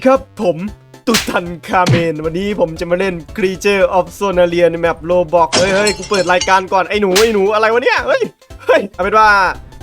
ดีครับ ผมตุตันคาเมน วันนี้ผมจะมาเล่น Creature of Sonalia ในแมปโลบอกเฮ้ยเฮ้ยกูเปิดรายการก่อน ไอ้หนู ไอ้หนูอะไรวะเนี่ย เฮ้ย เฮ้ย เอาเป็นว่า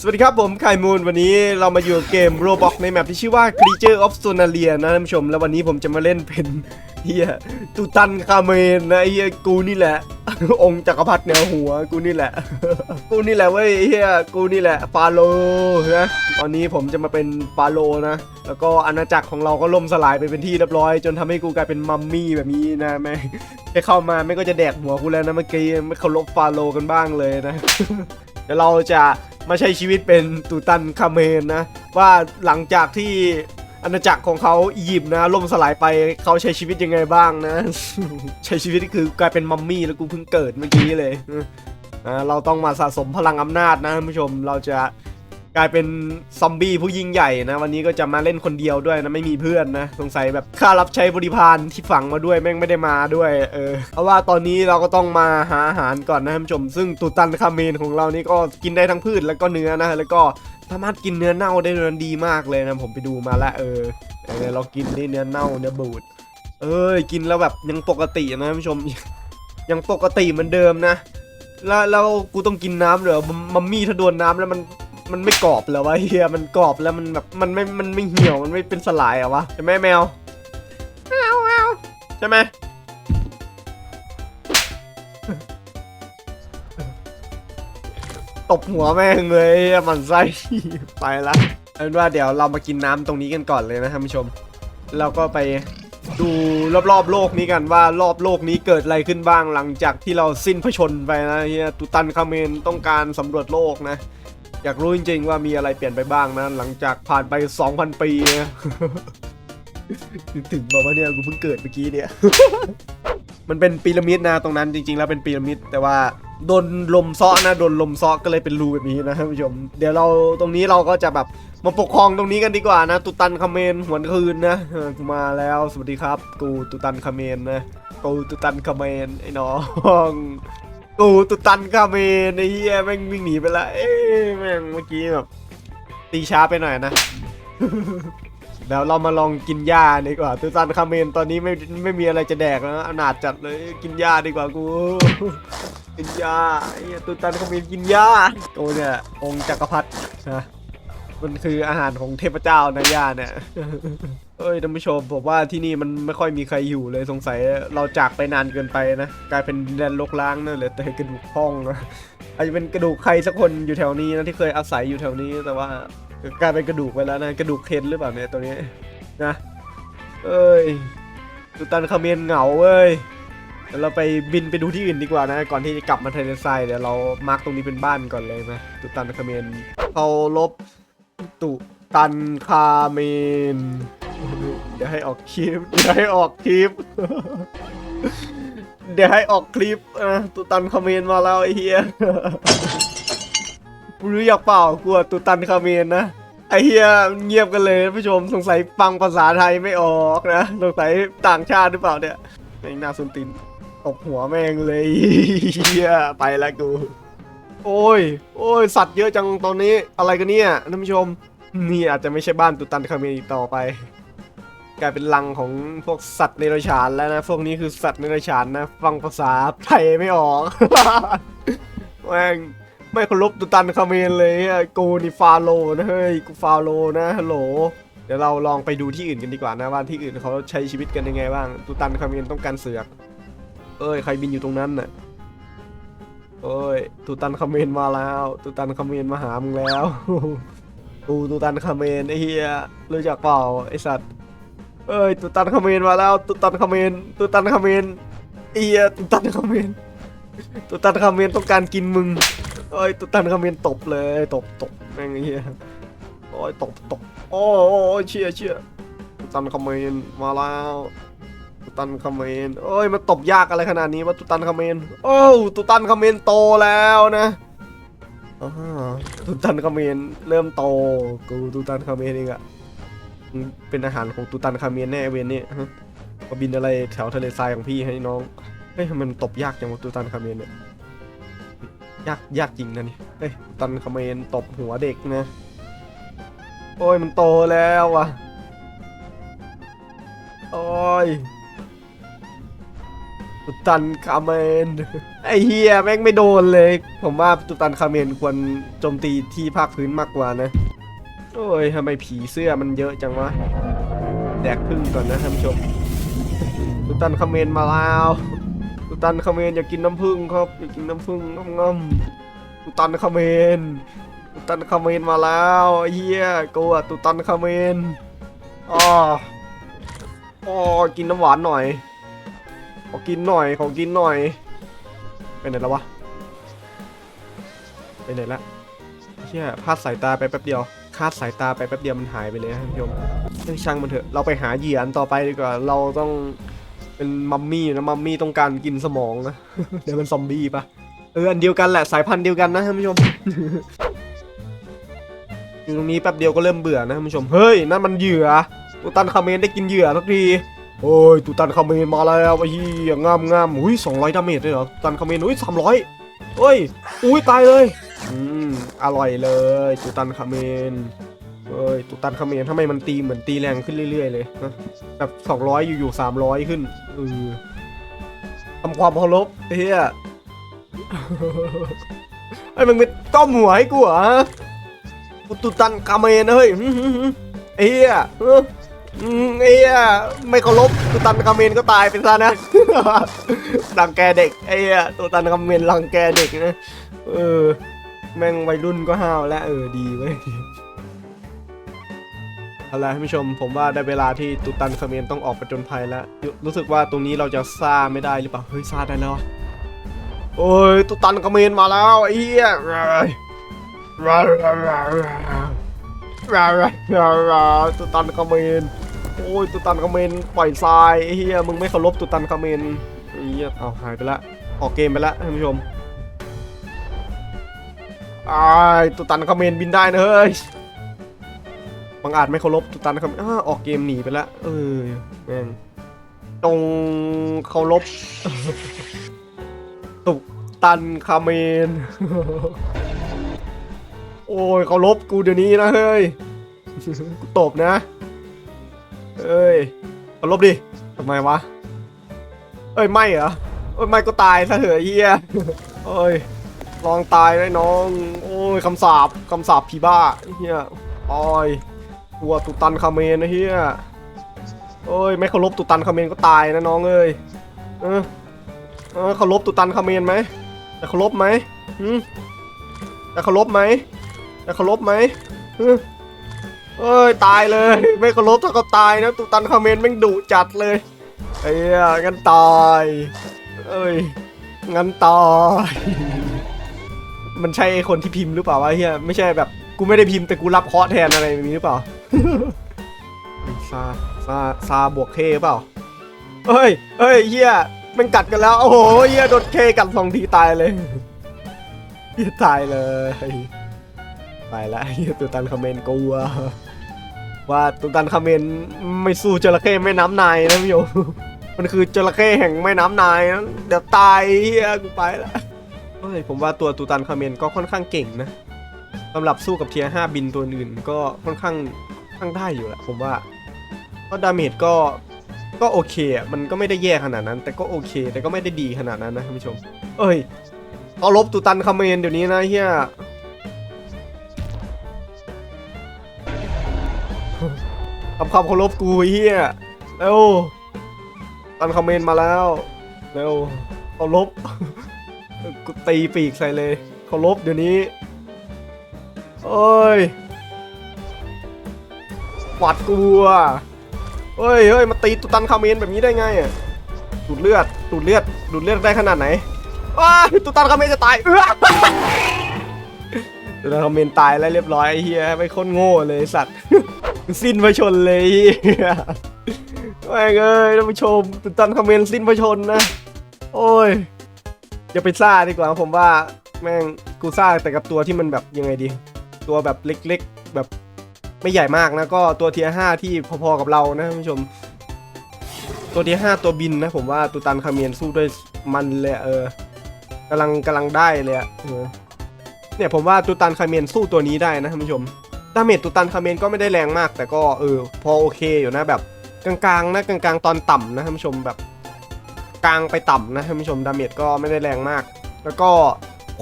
สวัสดีครับผมไข่มูลวันนี้เรามาอยู่เกมโรบอกในแมปที่ชื่อว่า Creature of Sonalia นะท่านผู้ชม แล้ววันนี้ผมจะมาเล่นเป็น เฮียตุตันคาเมนนะเฮียกูนี่แหละ องค์จักรพรรดิเหนือหัวกูนี่แหละ กูนี่แหละเว้ยเฮียกูนี่แหละฟาโลนะตอนนี้ผมจะมาเป็นฟาโลนะ แล้วก็อาณาจักรของเราก็ล่มสลายไปเป็นที่เรียบร้อย จนทำให้กูกลายเป็นมัมมี่แบบนี้นะแม่แค่เข้ามาไม่ก็จะแดกหัวกูแล้วนะเมื่อกี้ไม่เคารพฟาโลกันบ้างเลยนะเดี๋ยวเราจะมาใช้ชีวิตเป็นตูตันคาเมนนะว่าหลังจากที่ อาณาจักรของเขาอียิปต์นะล่มสลายไปเขาใช้ชีวิตยังไงบ้างนะ ใช้ชีวิตคือกลายเป็นมัมมี่แล้วกูเพิ่งเกิดเมื่อกี้เลยเราต้องมาสะสมพลังอำนาจนะท่านผู้ชมเราจะ กลายเป็นซอมบี้ผู้ยิ่งใหญ่นะ วันนี้ก็จะมาเล่นคนเดียวด้วยนะ ไม่มีเพื่อนนะ สงสัยแบบค่ารับใช้บริพารที่ฝังมาด้วยแม่งไม่ได้มาด้วย เออเพราะว่าตอนนี้เราก็ต้องมาหาอาหารก่อนนะท่านผู้ชม ซึ่งตูตันคาเมนของเรานี่ก็กินได้ทั้งพืชแล้วก็เนื้อนะแล้วก็สามารถกินเนื้อเน่าได้เลยดีมากเลยนะผมไปดูมาแล้วเออเออเรากินนี่เนื้อเน่าเนื้อบูดเอ้ยกินแล้วแบบยังปกตินะท่านผู้ชมยังปกติเหมือนเดิมนะ แล้วแล้วกูต้องกินน้ำเหรอมัมมัมมี่ถ้าโดนน้ำแล้วมัน มันไม่กรอบเหรอวะเฮียมันกรอบแล้วมันแบบมันไม่มันไม่เหี่ยวมันไม่เป็นสลายเหรอวะใช่ไหมแมวเอาเอาใช่ไหมตบหัวแม่งเลยมันไส้ไปละเอาเป็นว่าเดี๋ยวเรามากินน้ำตรงนี้กันก่อนเลยนะท่านผู้ชม เราก็ไปดูรอบๆโลกนี้กันว่ารอบโลกนี้เกิดอะไรขึ้นบ้างหลังจากที่เราสิ้นพระชนไปนะเฮียตุตันคาเมนต้องการสำรวจโลกนะ อยากรู้จริงๆว่ามีอะไรเปลี่ยนไปบ้างนะ หลังจากผ่านไป 2,000 ปีนะถึงบอกว่าเนี่ยกูเพิ่งเกิดเมื่อกี้เนี่ย มันเป็นพีระมิดนะตรงนั้นจริง ๆ แล้วเป็นพีระมิด แต่ว่าโดนลมซ้อนะโดนลมซ้อก็เลยเป็นรูแบบนี้นะท่านผู้ชม เดี๋ยวเราตรงนี้เราก็จะแบบมาปกครองตรงนี้กันดีกว่านะตุตันคาเมนหวนคืนนะมาแล้วสวัสดีครับ กูตุตันคาเมนนะกูตุตันคาเมนไอ้น้อง กูตุตันคาเมนไอ้เหี้ยแม่งวิ่งหนีไปละเอ้ยแม่งเมื่อกี้แบบตีช้าไปหน่อยนะเดี๋ยวเรามาลองกินหญ้าดีกว่าตุตันคาเมนตอนนี้ไม่ไม่มีอะไรจะแดกแล้วนะอนาถจัดเลยกินหญ้าดีกว่ากูกินหญ้าไอ้ตุตันคาเมนกินหญ้าโอ้เนี่ยองค์จักรพรรดินะมันคืออาหารของเทพเจ้านะหญ้าเนี่ย เอ้ยท่านผู้ชมผมว่าที่นี่มันไม่ค่อยมีใครอยู่เลยสงสัยเราจากไปนานเกินไปนะกลายเป็นแดนลกล้างนั่นเลยแต่กระดูกพ้องนะอาจจะเป็นกระดูกใครสักคนอยู่แถวนี้นะที่เคยอาศัยอยู่แถวนี้แต่ว่ากลายเป็นกระดูกไปแล้วนะกระดูกเคนหรือเปล่าเนี่ยตัวนี้นะเอ้ยตุตันคาเมนเหงาเว้ยเดี๋ยวเราไปบินไปดูที่อื่นดีกว่านะ ก่อนที่จะกลับมาไทยไซเดี๋ยวเรามาร์กตรงนี้เป็นบ้านก่อนเลยนะตุตันคาเมนเขาลบตุตันคาเมน เดี๋ยวให้ออกคลิปเดี๋ยวให้ออกคลิปเดี๋ยวให้ออกคลิปอะตุตันคาเมนมาแล้วไอ้เหี้ยรู้อยากเปล่ากลัวตุตันคาเมนนะไอเฮียเงียบกันเลยท่านผู้ชมสงสัยฟังภาษาไทยไม่ออกนะสงสัยต่างชาติหรือเปล่าเนี่ยแม่งน่าสุนตินตบหัวแม่งเลยเฮียไปแล้วกู โอ้ย โอ้ย สัตว์เยอะจังตอนนี้อะไรกันเนี่ยท่านผู้ชม นี่อาจจะไม่ใช่บ้านตุตันคาเมนอีกต่อไป กลายเป็นรังของพวกสัตว์ในรัจฉานแล้วนะ พวกนี้คือสัตว์ในรัจฉานนะ ฟังภาษาไทยไม่ออกแม่งไม่เคารพตุตันคาเมนเลยกูนี่ฟาโลนะเฮ้ยกูฟาโลนะฮัลโหลเดี๋ยวเราลองไปดูที่อื่นกันดีกว่านะว่าที่อื่นเขาใช้ชีวิตกันยังไงบ้างตุตันคาเมนต้องการเสือกเอ้ยใครบินอยู่ตรงนั้นน่ะเอ้ยตุตันคาเมนมาแล้วตุตันคาเมนมาหามึงแล้วกูตุตันคาเมนไอ้เหี้ยรู้จักเปล่าไอสัตว์ เอ้ยตุตันคาเมนมาแล้วตุตันคาเมนตุตันคาเมนไอ้ยตุตันคาเมนตุตันคาเมนต้องการกินมึงโอ้ยตุตันคาเมนตบเลยตบตบแม่งไอ้เหี้ยโอ้ยตบตบโอ้โอ้ยเชี่ยเชี่ยตุตันคาเมนมาแล้วตุตันคาเมนโอ้ยมันตบยากอะไรขนาดนี้วะตุตันคาเมนโอ้ตุตันคาเมนโตแล้วนะอ่าตุตันคาเมนเริ่มโตกูตุตันคาเมนเองอะ เป็นอาหารของตุตันคาเมียนแน่เวนเนี่ยมาบินอะไรแถวทะเลทรายของพี่ให้น้อง เฮ้ยมันตบยากจังวะตุตันคาเมียนเนี่ย ยากยากจริงนะนี่เอ้ยตันคาเมียนตบหัวเด็กนะ โอ้ยมันโตแล้วว่ะ โอ้ยตุตันคาเมนไอเฮียแม่งไม่โดนเลย ผมว่าตุตันคาเมนควรโจมตีที่ภาคพื้นมากกว่านะ โอ้ยทำไมผีเสื้อมันเยอะจังวะ แดกพึ่งก่อนนะท่านผู้ชมตุตันคาเมนมาแล้วตุตันคาเมนอยากกินน้ำผึ้งครับอยากกินน้ำผึ้งงอมตุตันคาเมนตุตันคาเมนมาแล้วเฮียกูอะตุตันคาเมนอ๋ออ๋อกินน้ำหวานหน่อยขอกินหน่อยขอกินหน่อยไปไหนแล้ววะไปไหนละเชี่ยพลาดสายตาไปแป๊บเดียว คาดสายตาไปแป๊บเดียวมันหายไปเลยท่านผู้ชมเรื่องช่างมันเถอะ เราไปหาเหยื่ออันต่อไปดีกว่า เราต้องเป็นมัมมี่นะมัมมี่ต้องการกินสมองนะ เดี๋ยวมันซอมบี้ปะเอออันเดียวกันแหละสายพันธุ์เดียวกันนะท่านผู้ชมอยู่ตรงนี้แป๊บเดียวก็เริ่มเบื่อนะท่านผู้ชม เฮ้ยนั่นมันเหยื่อตูตันคาเมนได้กินเหยื่อสักที โอ้ยตูตันคาเมนมาแล้วไอ้เหี้ยงามงามอุ้ยสองร้อยดาเมจเลยเหรอตูตันคาเมนอุ้ยสามร้อยเฮ้ย อุ้ยตายเลย อืมอร่อยเลยตูตันคาเมนเฮ้ยตูตันคาเมนทำไมมันตีเหมือนตีแรงขึ้นเรื่อย ๆ เลยนะแบบสองร้อยอยู่ๆสามร้อยขึ้นเออทำความเคารพเฮียไอ้มึงไปต้มหัวให้กูเหรอตูตันคาเมนเฮ้ยหึหึหึไอ้เฮียเอออืมไอ้เฮียไม่เคารพตูตันคาเมนก็ตายไปซะนะรังแกเด็กไอ้เฮียตูตันคาเมนรังแกเด็กนะเออ แม่งวัยรุ่นก็ห้าวแล้วเออดีเว้ยเอาละท่านผู้ชมผมว่าได้เวลาที่ตุตันคาเมนต้องออกประจนภัยแล้ว รู้สึกว่าตรงนี้เราจะซาไม่ได้หรือเปล่าเฮ้ยซาได้แล้วโอ้ยตุตันคาเมนมาแล้วไอ้เหี้ยตุตันคาเมนโอ้ยตุตันคาเมนปล่อยทรายไอ้เหี้ยมึงไม่เคารพตุตันคาเมนไอ้เหี้ยเอาหายไปละออกเกมไปละท่านผู้ชม อายตุตันคาเมนบินได้นะเฮ้ยบางอาจไม่เคารพตุตันคาเมนอออกเกมหนีไปละเออแม่งตรงเคารพตุตันคาเมน โอ้ยเคารพกูเดี๋ยวนี้นะเฮ้ยกูตบนะเอ้ยเคารพดิทำไมวะ เอ้ยไม่เหรอเอ้ยไม่ก็ตายซะเถอะเฮียเอ้ย ลองตายไว้น้อง โอ้ยคำสาปคำสาปผีบ้าเฮียโอ้ยตัวตุตันคาเมนนะเฮียโอ้ยไม่เคารพตุตันคาเมนก็ตายนะน้องเอ้ยเออเออเคารพตุตันคาเมนไหมจะเคารพไหมหืมจะเคารพไหมจะเคารพไหมหืมเอ้ยตายเลย ไม่เคารพถ้าก็ตายนะตุตันคาเมนแม่งดุจัดเลยไอ้เหี้ยงั้นตายเอ้ยงั้นตาย มันใช่ไอคนที่พิมพ์หรือเปล่าวะเฮียไม่ใช่แบบกูไม่ได้พิมพ์แต่กูรับเคาะแทนอะไรแบบนี้หรือเปล่าซาซาซาบวกเคเปล่าเฮ้ยเฮ้ยเฮียมันกัดกันแล้วโอ้โหเฮียโดนเคกัดสองทีตายเลยเฮียตายเลยไปละเฮียตัวตันคอมเมนกลัวว่าตัวตันคอมเมนไม่สู้จระเข้แม่น้ำนายนะพี่โยมันคือจระเข้แห่งแม่น้ำนายนะเดี๋ยวตายเฮียกูไปละ เฮ้ยผมว่าตัวตูตันคาเมนก็ค่อนข้างเก่งนะสำหรับสู้กับเทียร์5บินตัวอื่นก็ค่อนข้างข้างได้อยู่แหละผมว่าก็ดาเมจก็ก็โอเคอะมันก็ไม่ได้แย่ขนาดนั้น แต่ก็โอเค แต่ก็ไม่ได้ดีขนาดนั้นนะท่านผู้ชม เอ้ยเอาลบตูตันคาเมนเดี๋ยวนี้นะเฮียทำความเคารพกูเฮียเร็วตันคาเมนมาแล้วเร็วเคารพ กูตีปีกใส่เลยเคารพเดี๋ยวนี้โอ้ยหวาดกลัวเฮ้ยเฮ้ยมาตีตุตันคาเมนแบบนี้ได้ไงอะดูดเลือดดูดเลือดดูดเลือดได้ขนาดไหนว้าตุตันคาเมนจะตายเออตุตันคาเมนตายแล้วเรียบร้อยไอ้เฮียไม่คนโง่เลยสัตว์สิ้นพระชนเลยเฮียแม่งเอ้ยท่านผู้ชมตุตันคาเมนสิ้นพระชนนะ โอ้ย อย่าไปซ่าดีกว่าผมว่าแม่งกูซ่าแต่กับตัวที่มันแบบยังไงดี ตัวแบบเล็กๆแบบไม่ใหญ่มากนะก็ตัวเทียห้าที่พอๆกับเรานะท่านผู้ชม ตัวเทียห้าตัวบินนะผมว่าตูตันคาเมียนสู้ด้วยมันเลยเออกำลังกำลังได้เลยอะเนี่ยผมว่าตูตันคาเมียนสู้ตัวนี้ได้นะท่านผู้ชมดาเมจตูตันคาเมียนก็ไม่ได้แรงมาก แต่ก็เออพอโอเคอยู่นะแบบกลางๆนะกลางๆตอนต่ำนะท่านผู้ชมแบบ กลางไปต่ำนะท่านผู้ชมดาเมจก็ไม่ได้แรงมาก แล้วก็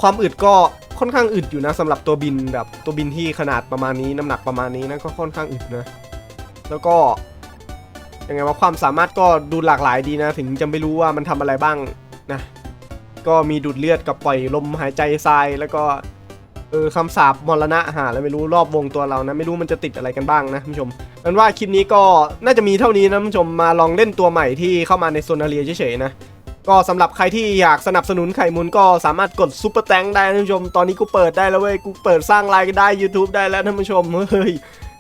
ความอึดก็ค่อนข้างอึดอยู่นะสำหรับตัวบินแบบตัวบินที่ขนาดประมาณนี้น้ำหนักประมาณนี้นะก็ค่อนข้างอึดนะแล้วก็ยังไงว่าความสามารถก็ดูหลากหลายดีนะ ถึงจะไม่รู้ว่ามันทำอะไรบ้างนะก็มีดูดเลือดกับปล่อยลมหายใจทรายแล้วก็ เออคำสาปมรณะหาแล้วไม่รู้รอบวงตัวเรานะ ไม่รู้มันจะติดอะไรกันบ้างนะท่านผู้ชมกันว่าคลิปนี้ก็น่าจะมีเท่านี้นะท่านผู้ชมมาลองเล่นตัวใหม่ที่เข้ามาในโซนาเรียเฉยๆนะก็สำหรับใครที่อยากสนับสนุนไข่มุนก็สามารถกดซุปเปอร์แตงได้นะท่านผู้ชม ตอนนี้กูเปิดได้แล้วเว้ยกูเปิดสร้างรายได้ YouTube ได้แล้วท่านผู้ชมเฮ้ย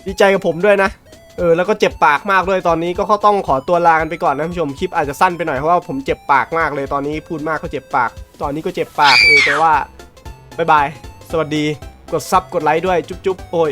ดีใจกับผมด้วยนะเออแล้วก็เจ็บปากมากด้วยตอนนี้ก็ต้องขอตัวลากันไปก่อนนะท่านผู้ชมคลิปอาจจะสั้นไปหน่อยเพราะว่าผมเจ็บปากมากเลยตอนนี้พูดมากก็เจ็บปาก ตอนนี้ก็เจ็บปากเออแต่ว่าบายบาย สวัสดี กดซับกดไลค์ด้วย จุ๊บจุ๊บโอ้ย